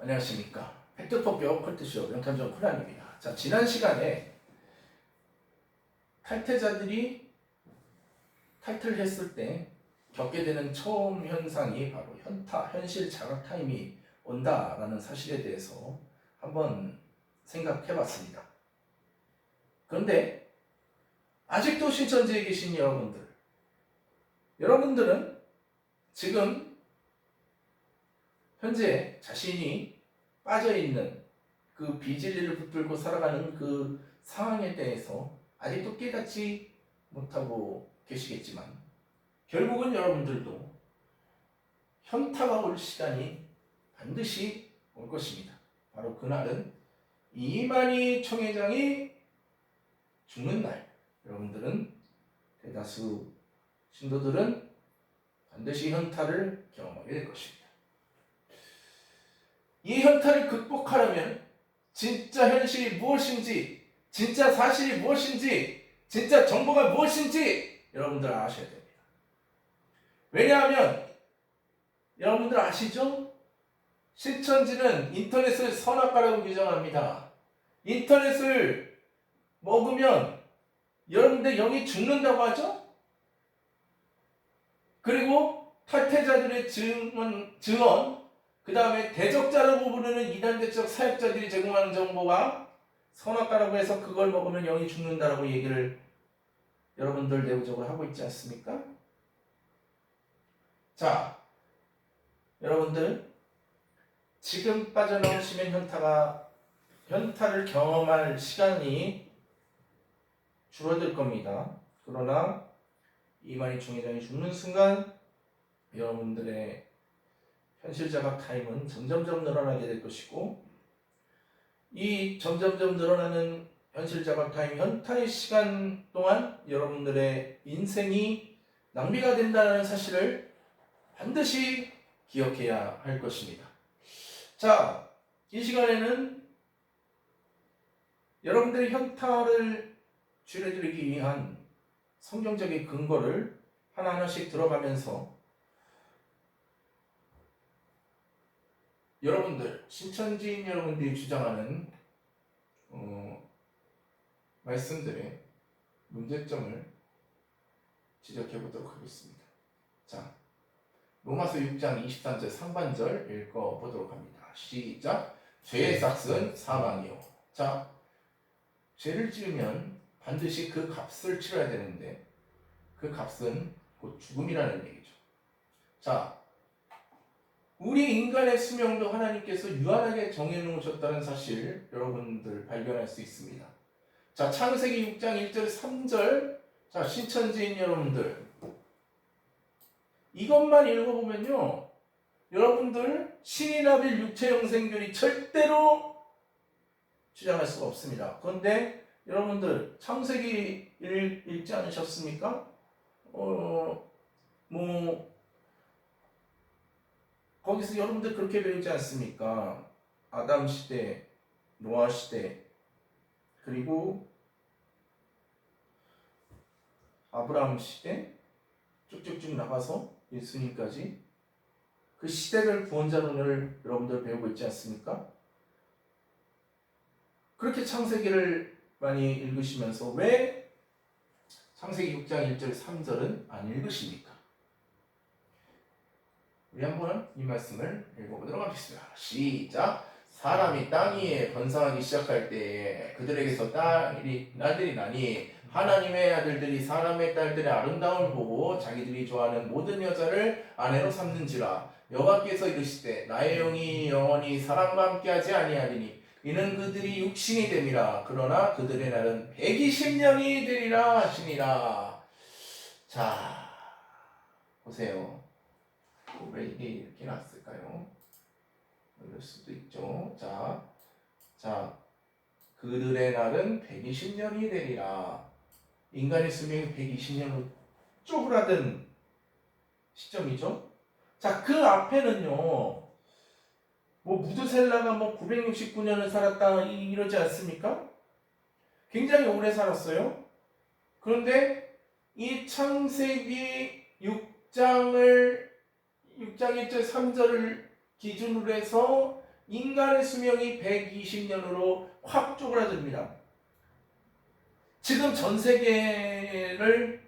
안녕하십니까. 팩트폭격 컬트쇼 명탐정 코난입니다. 자, 지난 시간에 탈퇴자들이 탈퇴를 했을 때 겪게 되는 처음 현상이 바로 현타, 현실 자각 타임이 온다라는 사실에 대해서 한번 생각해 봤습니다. 그런데 아직도 신천지에 계신 여러분들, 여러분들은 지금 현재 자신이 빠져 있는 그 비진리를 붙들고 살아가는 그 상황에 대해서 아직도 깨닫지 못하고 계시겠지만 결국은 여러분들도 현타가 올 시간이 반드시 올 것입니다. 바로 그날은 이만희 총회장이 죽는 날. 여러분들은 대다수 신도들은 반드시 현타를 경험하게 될 것입니다. 이 현타를 극복하려면 진짜 현실이 무엇인지, 진짜 사실이 무엇인지, 진짜 정보가 무엇인지 여러분들 아셔야 됩니다. 왜냐하면 여러분들 아시죠? 신천지는 인터넷을 선악과라고 규정합니다. 인터넷을 먹으면 여러분들 영이 죽는다고 하죠? 그리고 탈퇴자들의 증언, 증언 그 다음에 대적자라고 부르는 이단대적 사역자들이 제공하는 정보가 선악과라고 해서 그걸 먹으면 영이 죽는다라고 얘기를 여러분들 내부적으로 하고 있지 않습니까? 자, 여러분들 지금 빠져나오시면 현타가 현타를 경험할 시간이 줄어들 겁니다. 그러나 이만희 총회장이 죽는 순간 여러분들의 현실 자각 타임은 점점점 늘어나게 될 것이고 이 점점점 늘어나는 현실 자각 타임 현타의 시간 동안 여러분들의 인생이 낭비가 된다는 사실을 반드시 기억해야 할 것입니다. 자, 이 시간에는 여러분들의 현타를 줄여드리기 위한 성경적인 근거를 하나하나씩 들어가면서 여러분들 신천지인 여러분들이 주장하는 어, 말씀들의 문제점을 지적해 보도록 하겠습니다. 자, 로마서 6장 23절 상반절 읽어 보도록 합니다. 시작. 죄의 삭은 사망이요. 자, 죄를 지으면 반드시 그 값을 치러야 되는데 그 값은 곧 죽음이라는 얘기죠. 자, 우리 인간의 수명도 하나님께서 유한하게 정해놓으셨다는 사실 여러분들 발견할 수 있습니다. 자, 창세기 6장 1절 3절 자, 신천지인 여러분들 이것만 읽어보면요 여러분들 신이나빌 육체 영생교리 절대로 주장할 수가 없습니다. 그런데 여러분들 창세기 읽, 읽지 않으셨습니까? 어, 뭐 거기서 여러분들 그렇게 배우지 않습니까? 아담 시대, 노아 시대, 그리고 아브라함 시대 쭉쭉쭉 나가서 예수님까지 그 시대별 구원자론을 여러분들 배우고 있지 않습니까? 그렇게 창세기를 많이 읽으시면서 왜 창세기 6장 1절 3절은 안 읽으십니까? 우리 한번 이 말씀을 읽어보도록 하겠습니다. 시작. 사람이 땅 위에 번성하기 시작할 때 그들에게서 딸이 날들이 나니 하나님의 아들들이 사람의 딸들의 아름다움을 보고 자기들이 좋아하는 모든 여자를 아내로 삼는지라 여호와께서 이르시되 나의 영이 영원히 사람과 함께하지 아니하리니 이는 그들이 육신이 됨이라 그러나 그들의 날은 120년이 되리라 하시니라 자 보세요 왜 이게 이렇게 났을까요? 이럴 수도 있죠 자, 자 그들의 날은 120년이 되리라 인간의 수명이 120년으로 쪼그라든 시점이죠 자 그 앞에는요 뭐 무드셀라가 뭐 969년을 살았다 이- 이러지 않습니까? 굉장히 오래 살았어요. 그런데 이 창세기 6장을 6장 1절 3절을 기준으로 해서 인간의 수명이 120년으로 확 쪼그라듭니다. 지금 전 세계를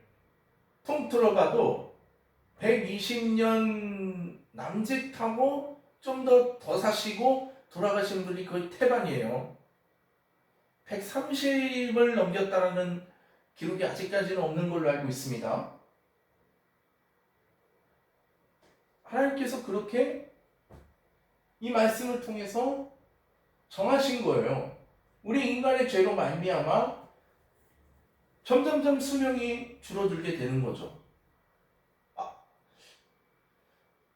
통틀어 봐도 120년 남짓하고 좀 더더 사시고 돌아가신 분이 거의 태반이에요. 130을 넘겼다라는 기록이 아직까지는 없는 걸로 알고 있습니다. 하나님께서 그렇게 이 말씀을 통해서 정하신 거예요. 우리 인간의 죄로 말미암아 점점점 수명이 줄어들게 되는 거죠. 아,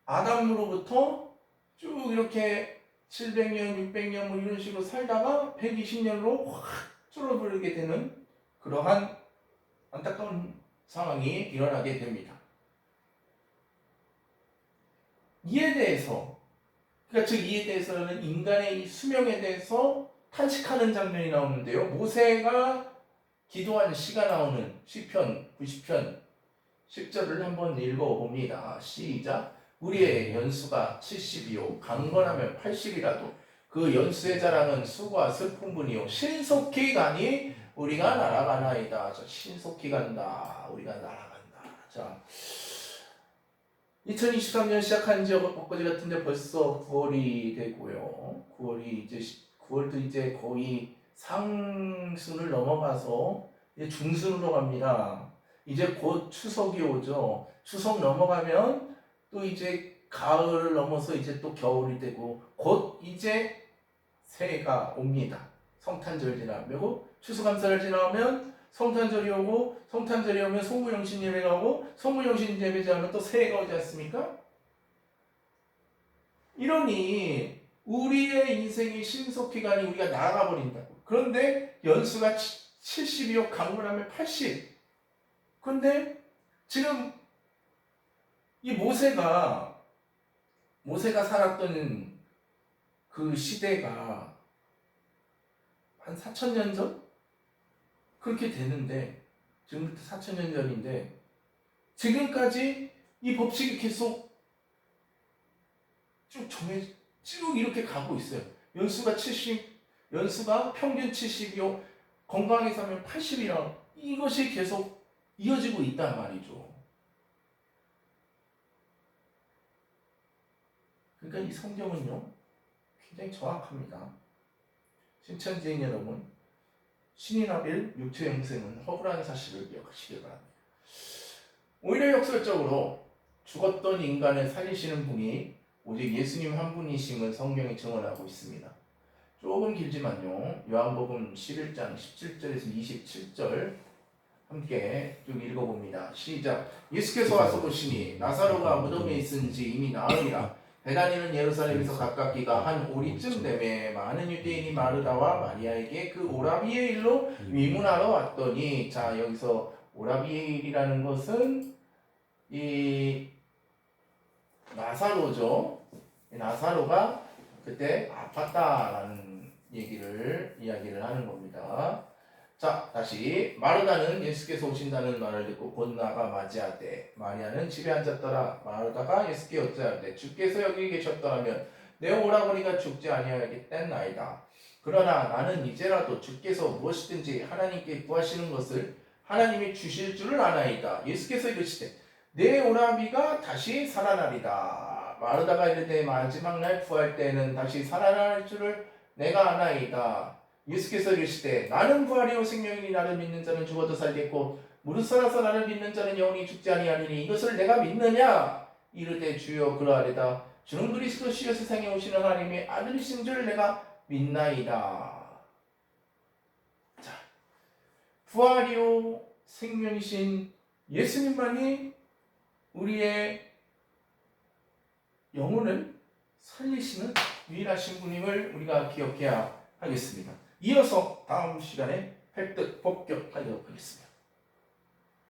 아담으로부터 쭉 이렇게 700년, 600년 뭐 이런 식으로 살다가 120년으로 확 줄어들게 되는 그러한 안타까운 상황이 일어나게 됩니다. 이에 대해서 그러니까 즉 이에 대해서는 인간의 이 수명에 대해서 탄식하는 장면이 나오는데요. 모세가 기도한 시가 나오는 시편 90편 10절을 한번 읽어봅니다. 시작. 우리의 연수가 70이요 강건하면 80이라도 그 연수의 자랑은 수고와 슬픔뿐이요 신속히 가니 우리가 날아가나이다. 자, 신속히 간다. 우리가 날아간다. 자, 2023년 시작한 지 엊그제 같은데 벌써 9월이 되고요. 9월이 이제 9월도 이제 거의 상순을 넘어가서 이제 중순으로 갑니다. 이제 곧 추석이 오죠. 추석 넘어가면 또 이제 가을을 넘어서 이제 또 겨울이 되고 곧 이제 새해가 옵니다. 성탄절 지나고 추수감사를 지나면 성탄절이 오고 성탄절이 오면 소무영신 예배가 오고 소무영신 예배 지나면 또 새해가 오지 않습니까? 이러니 우리의 인생이 가니 우리가 나아가 버린다고. 그런데 연수가 70이요 강물하면 80. 그런데 지금 이 모세가 모세가 살았던 그 시대가 한 4천 년 전? 그렇게 되는데 지금부터 4천 년 전인데 지금까지 이 법칙이 계속 쭉 정해 쭉 이렇게 가고 있어요. 연수가 70, 연수가 평균 70이요. 건강하게 살면 80이라 이것이 계속 이어지고 있단 말이죠. 그러니까 이 성경은요, 굉장히 정확합니다. 신천지인 여러분, 신인합일 육체 영생은 허구라는 사실을 기억하시기 바랍니다. 오히려 역설적으로 죽었던 인간을 살리시는 분이 오직 예수님 한 분이심을 성경이 증언하고 있습니다. 조금 길지만요. 요한복음 11장 17절에서 27절 함께 쭉 읽어봅니다. 시작. 예수께서 와서 보시니 나사로가 무덤에 있은지 이미 나으리라. 베다니는 예루살렘에서 가깝기가 한 오리쯤 되매 많은 유대인이 마르다와 마리아에게 그 오라비의 일로 위문하러 왔더니 자 여기서 오라비의 일이라는 것은 이 나사로죠. 나사로가 그때 아팠다라는 얘기를 이야기를 하는 겁니다. 자, 다시 마르다는 예수께서 오신다는 말을 듣고 곧 나가 맞이하되 마리아는 집에 앉았더라. 마르다가 예수께 어찌하되 주께서 여기 계셨더라면 내 오라버니가 죽지 아니하겠댔나이다. 그러나 나는 이제라도 주께서 무엇이든지 하나님께 구하시는 것을 하나님이 주실 줄을 아나이다. 예수께서 이르시되 내 오라비가 다시 살아나리다. 마르다가 이르되 마지막 날 구할 때는 다시 살아날 줄을 내가 아나이다. 예수께서 이르시되 나는 부활이요 생명이니 나를 믿는 자는 죽어도 살겠고 무릇 살아서 나를 믿는 자는 영원히 죽지 아니하리니 이것을 내가 믿느냐? 이르되 주여 그러하리다. 주는 그리스도 시여 세상에 오시는 하나님의 아들이신 줄 내가 믿나이다. 자 부활이요 생명이신 예수님만이 우리의 영혼을 살리시는 유일하신 분임을 우리가 기억해야 하겠습니다. 이어서 다음 시간에 획득 복격하도록 하겠습니다.